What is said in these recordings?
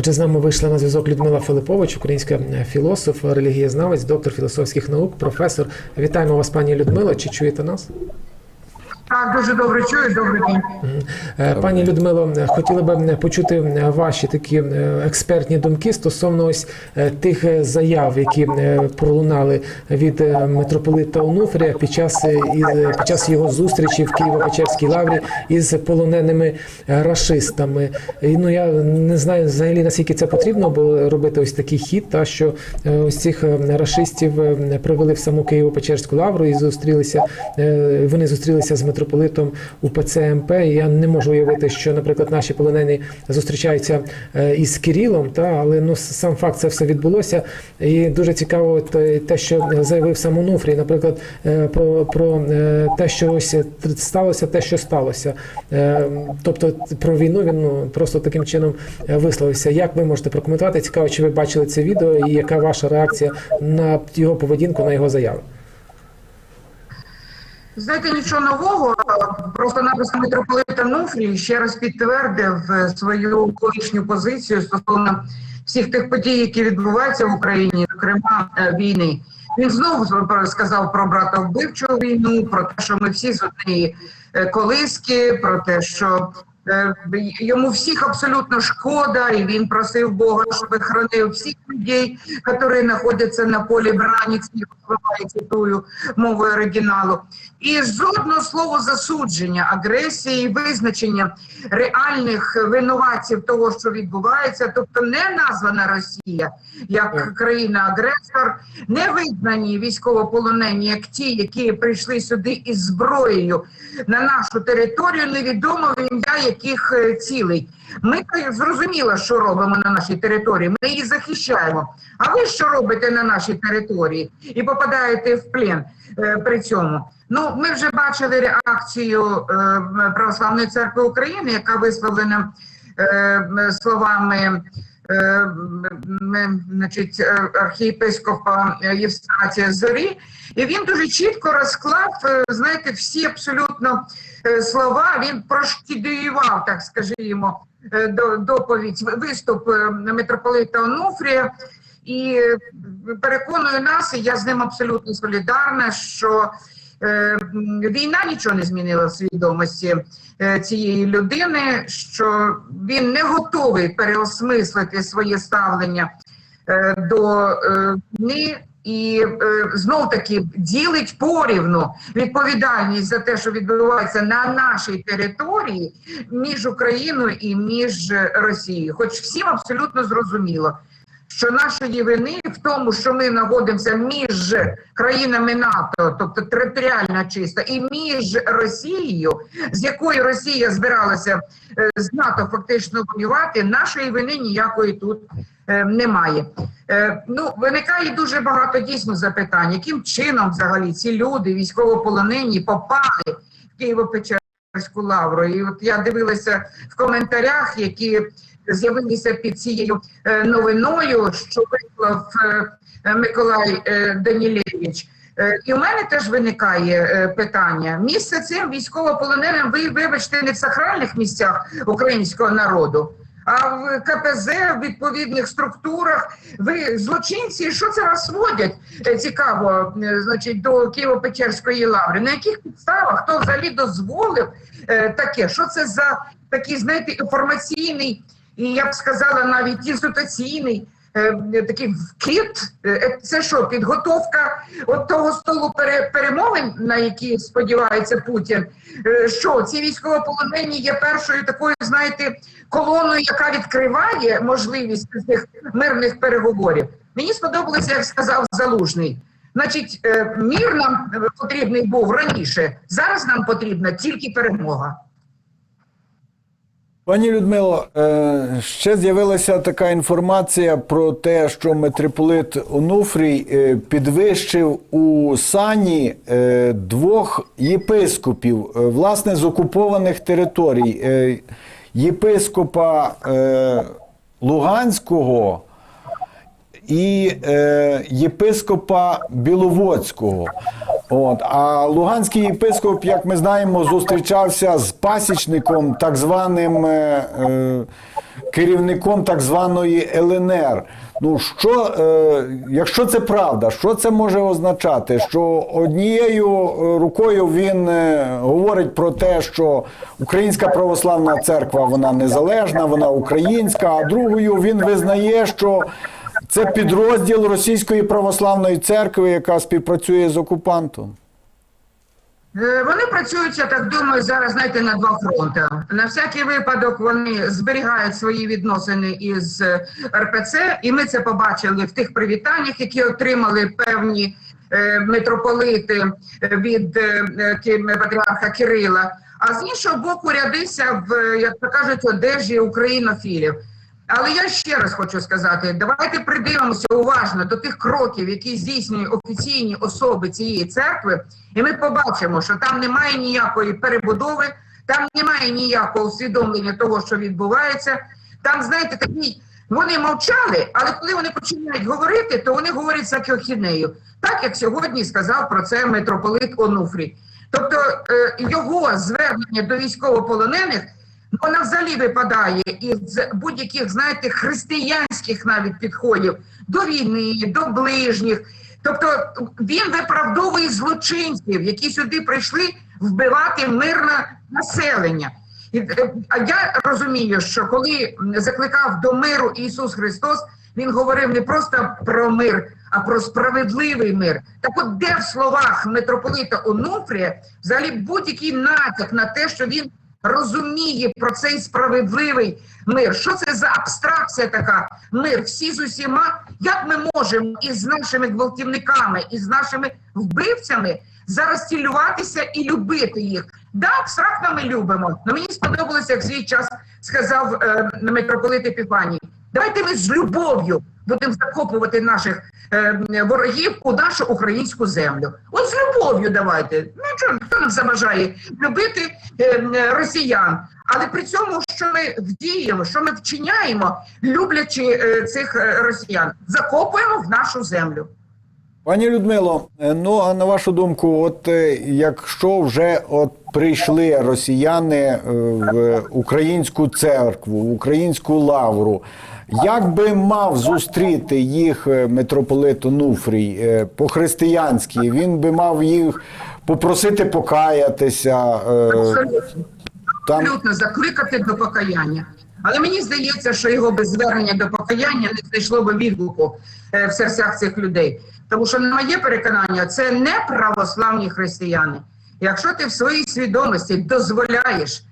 Отже, з нами вийшла на зв'язок Людмила Филипович, українська е, філософ, релігієзнавець, доктор філософських наук, професор. Вітаємо вас, пані Людмила. Чи чуєте нас? Так, дуже добре чую, добрий день. Е, Пані Людмило, е, хотіли би е, почути ваші такі експертні думки стосовно ось тих заяв, які пролунали від митрополита Онуфрія під час із- під час його зустрічі в Києво-Печерській лаврі із полоненими рашистами. І, ну я не знаю взагалі наскільки це потрібно було робити ось такий хід, та що ось цих рашистів привели в саму Києво-Печерську лавру і зустрілися. Вони зустрілися з митрополитом УПЦ МП. Я не можу уявити, що, наприклад, наші полонені зустрічаються е, із Кирилом, та але ну сам факт це все відбулося. І дуже цікаво те, що заявив сам Онуфрій, наприклад, е, про, про е, те, що ось сталося, те, що сталося. Тобто про війну він ну, просто таким чином висловився. Як ви можете прокоментувати? Цікаво, чи ви бачили це відео, і яка ваша реакція на його поведінку, на його заяви? Знаєте, нічого нового. Просто написано митрополита Нуфрій ще раз підтвердив е, свою колишню позицію стосовно всіх тих подій, які відбуваються в Україні, зокрема е, війни. Він знову сказав про братовбивчу війну, про те, що ми всі з однієї е, колиски, про те, що йому всіх абсолютно шкода, і він просив Бога, щоб хранив всіх людей, які знаходяться на полі брані, я цитую мовою оригіналу. І жодного слова засудження агресії, визначення реальних винуватців того, що відбувається, тобто не названа Росія як країна-агресор, не визнані військовополонені як ті, які прийшли сюди із зброєю на нашу територію, невідомо в ім'я яких е, цілей. Ми зрозуміло, що робимо на нашій території. Ми її захищаємо. А ви що робите на нашій території і попадаєте в плен е, при цьому? Ну, ми вже бачили реакцію е, Православної церкви України, яка висловлена е, словами. Е, Значить, е, архієпископа Євстатія Зорі, і він дуже чітко розклав, е, знаєте, всі абсолютно слова. Він проштідуював, так скажімо, доповідь, виступ митрополита Онуфрія. І переконую нас, і я з ним абсолютно солідарна, що війна нічого не змінила в свідомості е, цієї людини, що він не готовий переосмислити своє ставлення е, до е, війни. І е, знов таки ділить порівну відповідальність за те, що відбувається на нашій території між Україною і між Росією. Хоч всім абсолютно зрозуміло, що нашої вини в тому, що ми знаходимося між країнами НАТО, тобто територіально чисто, і між Росією, з якою Росія збиралася е, з НАТО фактично воювати, нашої вини ніякої тут е, немає. Е, ну, виникає дуже багато дійсно запитань, яким чином взагалі ці люди, військовополонені, попали в Києво-Печерську лавру. І от я дивилася в коментарях, які з'явилися під цією е, новиною, що виклав е, Миколай е, Данілевич. Е, І у мене теж виникає питання. Місце цим військовополоненим, ви вибачте, не в сакральних місцях українського народу, а в КПЗ, в відповідних структурах. Ви злочинці, що це вас водять? Цікаво, значить, до Києво-Печерської лаври. На яких підставах хто взагалі дозволив таке? Що це за такий, знаєте, інформаційний і я б сказала навіть інституційний е, такий вкид. Е, Це що, підготовка от того столу пере, перемовин, на які сподівається Путін? Е, Що ці військовополонені є першою такою, знаєте, колоною, яка відкриває можливість цих мирних переговорів? Мені сподобалося, як сказав Залужний. Значить, е, мір нам потрібний був раніше. Зараз нам потрібна тільки перемога. Пані Людмило, е, ще з'явилася така інформація про те, що митрополит Онуфрій е, підвищив у сані е, двох єпископів, власне, з окупованих територій. Єпископа Луганського і е, єпископа Біловодського. От. А Луганський єпископ, як ми знаємо, зустрічався з пасічником, так званим е, е, керівником так званої ЛНР. Ну що, е, якщо це правда, що це може означати? Що однією е, рукою він е, говорить про те, що Українська православна церква вона незалежна, вона українська, а другою він визнає, що це підрозділ Російської православної церкви, яка співпрацює з окупантом. Е, Вони працюють, я так думаю, зараз знаєте, на два фронти. На всякий випадок вони зберігають свої відносини із е, РПЦ, і ми це побачили в тих привітаннях, які отримали певні е, митрополити від е, е, патріарха Кирила. А з іншого боку, рядився в як то кажуть, одежі українофілів. Але я ще раз хочу сказати: давайте придивимося уважно до тих кроків, які здійснюють офіційні особи цієї церкви, і ми побачимо, що там немає ніякої перебудови, там немає ніякого усвідомлення того, що відбувається. Там, знаєте, такі вони мовчали, але коли вони починають говорити, то вони говорять за кіохінею, так як сьогодні сказав про це митрополит Онуфрій. Тобто е, його звернення до військовополонених вона взагалі випадає із будь-яких, знаєте, християнських навіть підходів до війни, до ближніх. Тобто він виправдовує злочинців, які сюди прийшли вбивати мирне населення. Е, А я розумію, що коли закликав до миру Ісус Христос, він говорив не просто про мир, а про справедливий мир. Так от де в словах митрополита Онуфрія взагалі будь-який натяк на те, що він розуміє про цей справедливий мир. Що це за абстракція така? Мир всі з усіма. Як ми можемо із нашими гвалтівниками, із нашими вбивцями зараз цілюватися і любити їх? Да, абстрактно ми любимо. Но мені сподобалося, як свій час сказав е, митрополит Епіфаній. Давайте ми з любов'ю будемо закопувати наших е, ворогів у нашу українську землю. От з любов'ю давайте. Ну хто нам заважає любити е, росіян? Але при цьому, що ми вдіємо, що ми вчиняємо, люблячи е, цих е, росіян, закопуємо в нашу землю. Пані Людмило, ну а на вашу думку, от якщо вже от прийшли росіяни в українську церкву, в українську лавру, як би мав зустріти їх митрополит Онуфрій по-християнськи? Він би мав їх попросити покаятися. е. Там абсолютно закликати до покаяння. Але мені здається, що його без звернення до покаяння не знайшло би відгуку е, в серцях цих людей. Тому що, на моє переконання, це не православні християни. Якщо ти в своїй свідомості дозволяєш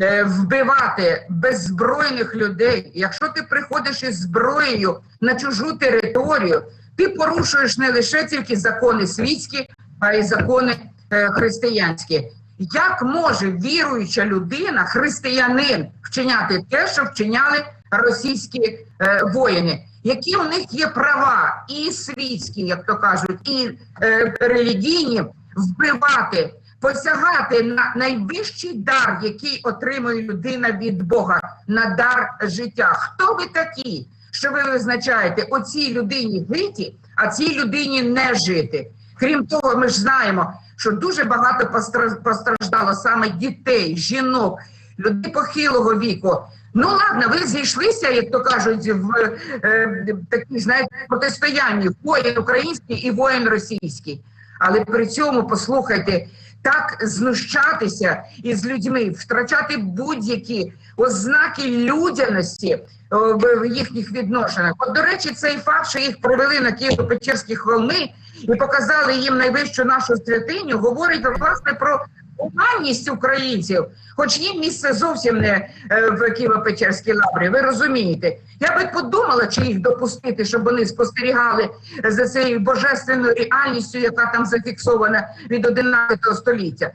е, вбивати беззбройних людей, якщо ти приходиш із зброєю на чужу територію, ти порушуєш не лише тільки закони світські, а й закони е, християнські. Як може віруюча людина, християнин, вчиняти те, що вчиняли російські е, воїни? Які у них є права, і світські, як то кажуть, і е, релігійні, вбивати, посягати на найвищий дар, який отримує людина від Бога, на дар життя. Хто ви такі, що ви визначаєте оцій людині житі, а цій людині не жити? Крім того, ми ж знаємо, що дуже багато постраждало саме дітей, жінок, людей похилого віку. Ну ладно, ви зійшлися, як то кажуть, в е, такій, знаєте, протистоянні воїн український і воїн російський. Але при цьому послухайте, так знущатися із людьми, втрачати будь-які ознаки людяності в в їхніх відношеннях. От, до речі, цей факт, що їх привели на Києво-Печерські холми і показали їм найвищу нашу святиню, говорить власне про гуманність українців, хоч їм місце зовсім не е, в Києво-Печерській лаврі. Ви розумієте? Я би подумала, чи їх допустити, щоб вони спостерігали за цією божественною реальністю, яка там зафіксована від 11 століття.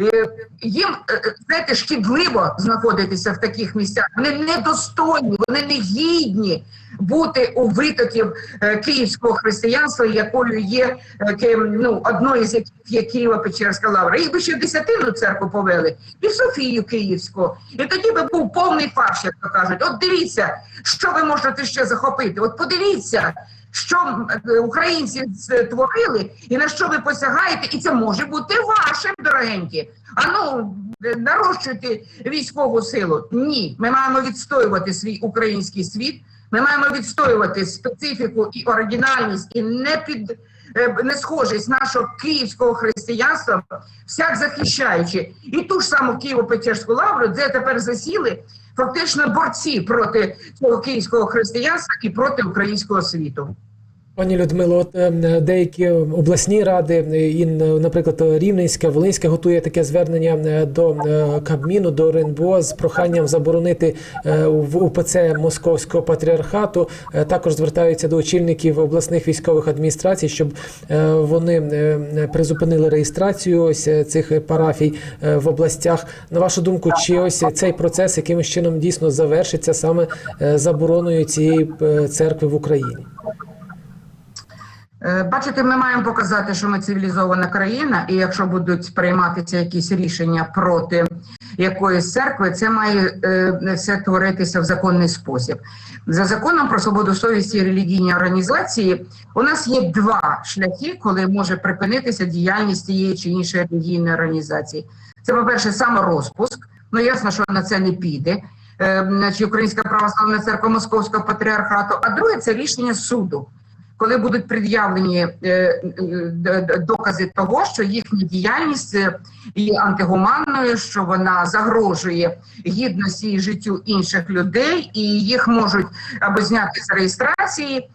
Е, Їм е, знаєте, шкідливо знаходитися в таких місцях. Вони недостойні, вони не гідні бути у витоків е, київського християнства, якою є е, ну, одною з яких є Києво-Печерська лавра. Їх би ще в десятину церкву повели, і в Софію Київську. І тоді би був повний фарш, як то кажуть. От дивіться, що ви можете ще захопити. От подивіться, що е, українці створили і на що ви посягаєте, і це може бути вашим, дорогенькі. А ну е, нарощуйте військову силу. Ні, ми маємо відстоювати свій український світ. Ми маємо відстоювати специфіку і оригінальність, і не під не схожість нашого київського християнства, всяк захищаючи і ту ж саму Києво-Печерську лавру, де тепер засіли фактично борці проти цього київського християнства і проти українського світу. Пані Людмило, от е, деякі обласні ради, і, наприклад, Рівненська, Волинська готує таке звернення до Кабміну, до РНБО з проханням заборонити е, в УПЦ Московського патріархату. Е, Також звертаються до очільників обласних військових адміністрацій, щоб е, вони призупинили реєстрацію ось цих парафій в областях. На вашу думку, чи ось цей процес якимось чином дійсно завершиться саме забороною цієї церкви в Україні? Е, Бачите, ми маємо показати, що ми цивілізована країна, і якщо будуть прийматися якісь рішення проти якоїсь церкви, це має е, все творитися в законний спосіб. За законом про свободу совісті і релігійні організації у нас є два шляхи, коли може припинитися діяльність тієї чи іншої релігійної організації. Це, по-перше, саморозпуск. Ну ясно, що на це не піде. Е, значить, Українська православна церква Московського патріархату. А друге це рішення суду коли будуть пред'явлені е, е, докази того, що їхня діяльність е, є антигуманною, що вона загрожує гідності і життю інших людей, і їх можуть або зняти з реєстрації.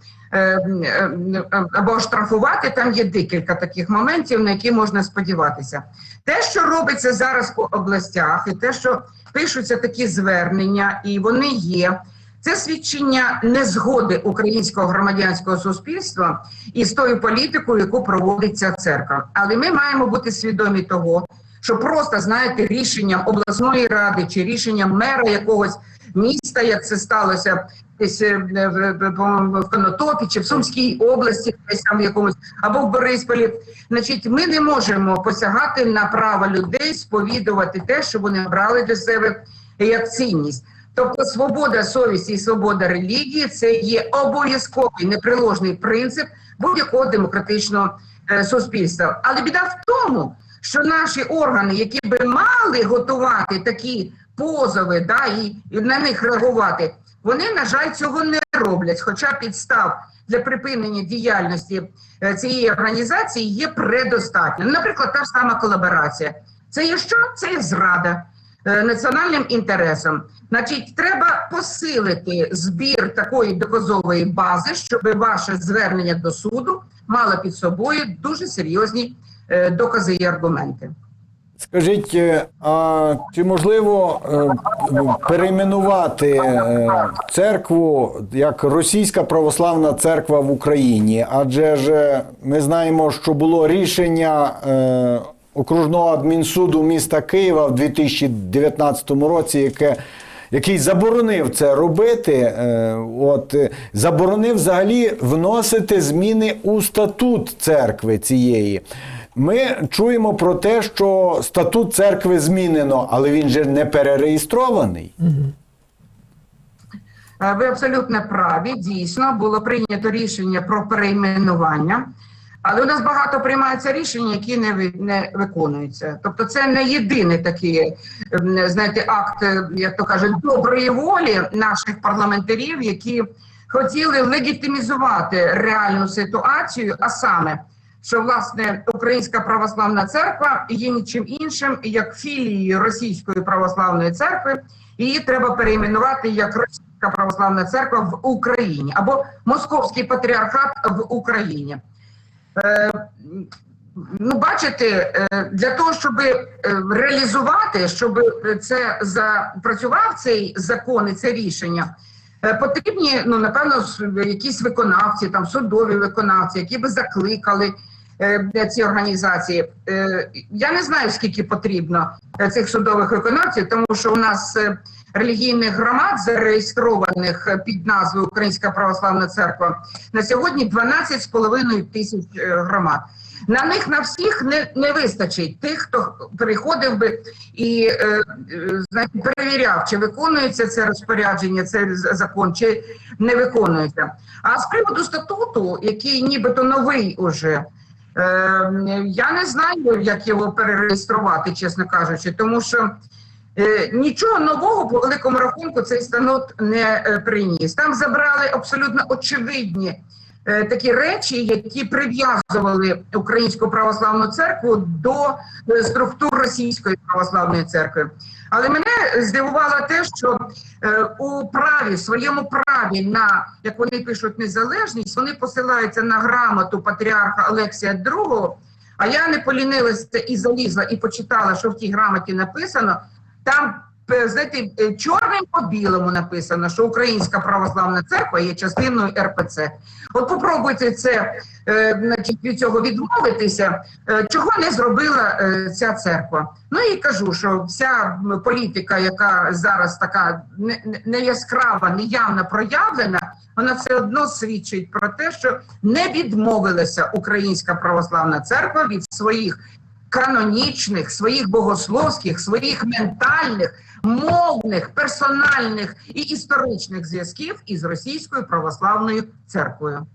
Або штрафувати, там є декілька таких моментів, на які можна сподіватися. Те, що робиться зараз по областях, і те, що пишуться такі звернення, і вони є, це свідчення незгоди українського громадянського суспільства із тою політикою, яку проводить ця церква. Але ми маємо бути свідомі того, що просто знаєте, рішенням обласної ради чи рішенням мера якогось міста, як це сталося десь е, в, Конотопі чи в Сумській області, десь там якомусь або в Борисполі. Значить, ми не можемо посягати на право людей сповідувати те, що вони брали для себе як цінність. Тобто свобода совісті і свобода релігії це є обов'язковий неприложний принцип будь-якого демократичного е, суспільства. Але біда в тому, що наші органи, які би мали готувати такі позови, да, і, і на них реагувати, вони, на жаль, цього не роблять. Хоча підстав для припинення діяльності е, цієї організації є предостатньо. Наприклад, та ж сама колаборація. Це є що? Це є зрада національним інтересам. Значить, треба посилити збір такої доказової бази, щоб ваше звернення до суду мало під собою дуже серйозні е, докази і аргументи. Скажіть, е, а чи можливо е, перейменувати е, церкву як Російська православна церква в Україні? Адже ж е, ми знаємо, що було рішення е, окружного адмінсуду міста Києва в 2019 році, яке який заборонив це робити, е, от е, заборонив взагалі вносити зміни у статут церкви цієї. Ми чуємо про те, що статут церкви змінено, але він же не перереєстрований. Е, Ви абсолютно праві. Дійсно, було прийнято рішення про перейменування, але у нас багато приймаються рішення, які не, не виконуються. Тобто, це не єдиний такий, ем, знаєте, акт, е, як то кажуть, доброї волі наших парламентарів, які хотіли легітимізувати реальну ситуацію, а саме. Що власне Українська православна церква є нічим іншим як філією Російської православної церкви, її треба перейменувати як Російська православна церква в Україні або Московський патріархат в Україні. Е, ну, бачите, е, для того, щоб е, реалізувати, щоб це запрацював цей закон і це рішення, потрібні, ну напевно, якісь виконавці, там судові виконавці, які би закликали ці організації. Е, Я не знаю, скільки потрібно е, цих судових виконавців, тому що у нас е, релігійних громад, зареєстрованих е, під назвою Українська православна церква, на сьогодні 12,5 тисяч е, громад. На них на всіх не, не вистачить тих, хто приходив би і е, е, знаєте, перевіряв, чи виконується це розпорядження, цей закон, чи не виконується. А з приводу статуту, який нібито новий уже. Е, я не знаю, як його перереєструвати, чесно кажучи, тому що е, нічого нового по великому рахунку цей станок не е, приніс. Там забрали абсолютно очевидні е, такі речі, які прив'язували Українську православну церкву до структур Російської православної церкви. Але мене здивувало те, що е, у праві, своєму праві на, як вони пишуть, незалежність, вони посилаються на грамоту патріарха Олексія II, а я не полінилася і залізла і почитала, що в тій грамоті написано. Там знаєте, е, чорним по білому написано, що Українська православна церква є частиною РПЦ. От попробуйте це е, значить, від цього відмовитися, е, чого не зробила е, ця церква. Ну і кажу, що вся політика, яка зараз така не, не- не яскрава, неявно проявлена, вона все одно свідчить про те, що не відмовилася Українська православна церква від своїх канонічних, своїх богословських, своїх ментальних, мовних, персональних і історичних зв'язків із Російською православною церквою.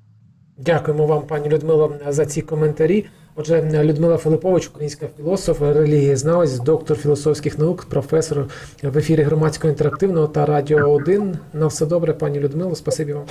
Дякуємо вам, пані Людмило, за ці коментарі. Отже, Людмила Филипович, українська філософ, релігієзнавець, доктор філософських наук, професор в ефірі громадського інтерактивного та радіо 1. На все добре, пані Людмило. Спасибі вам.